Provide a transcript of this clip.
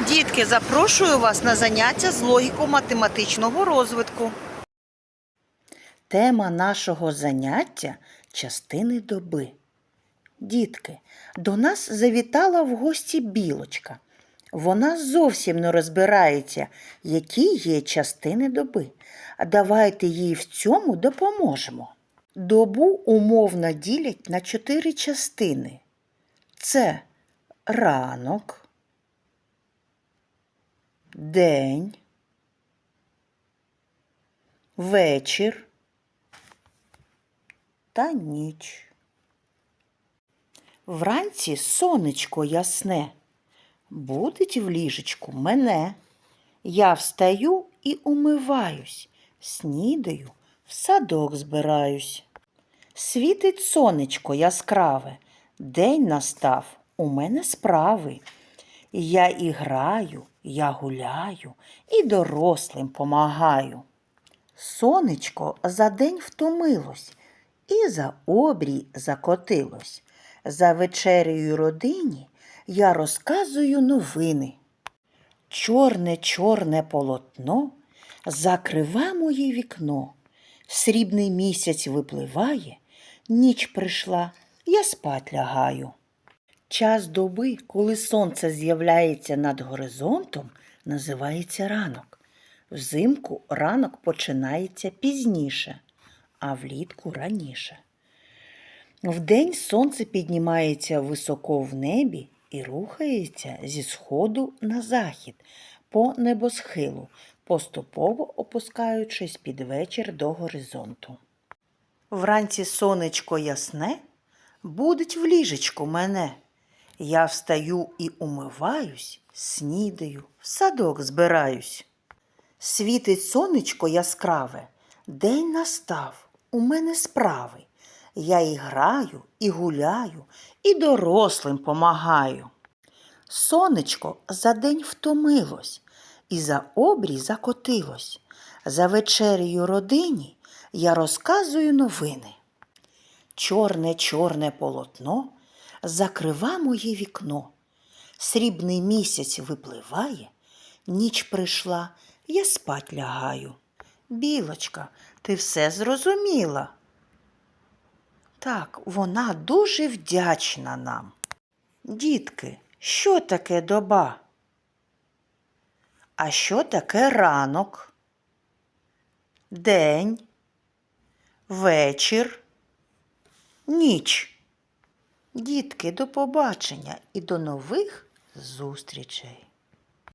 Дітки, запрошую вас на заняття з логіко-математичного розвитку. Тема нашого заняття частини доби. Дітки, до нас завітала в гості білочка. Вона зовсім не розбирається, які є частини доби. Давайте їй в цьому допоможемо. Добу умовно ділять на чотири частини. Це ранок, день, вечір та ніч. Вранці сонечко ясне, будить в ліжечку мене. Я встаю і умиваюсь, снідаю, в садок збираюсь. Світить сонечко яскраве, день настав, у мене справи. Я і граю, я гуляю, і дорослим помагаю. Сонечко за день втомилось, і за обрій закотилось. За вечерею родині я розказую новини. Чорне, чорне полотно закрива моє вікно. Срібний місяць випливає, ніч прийшла, я спать лягаю. Час доби, коли сонце з'являється над горизонтом, називається ранок. Взимку ранок починається пізніше, а влітку раніше. Вдень сонце піднімається високо в небі і рухається зі сходу на захід по небосхилу, поступово опускаючись під вечір до горизонту. Вранці сонечко ясне, будить в ліжечку мене. Я встаю і умиваюсь, снідаю, в садок збираюсь. Світить сонечко яскраве, день настав, у мене справи. Я і граю, і гуляю, і дорослим помагаю. Сонечко за день втомилось, і за обрій закотилось. За вечерею родині я розказую новини. Чорне, чорне полотно закрива моє вікно. Срібний місяць випливає, ніч прийшла, я спать лягаю. Білочка, ти все зрозуміла. Так, вона дуже вдячна нам. Дітки, що таке доба? А що таке ранок? День, вечір, ніч. Дітки, до побачення і до нових зустрічей!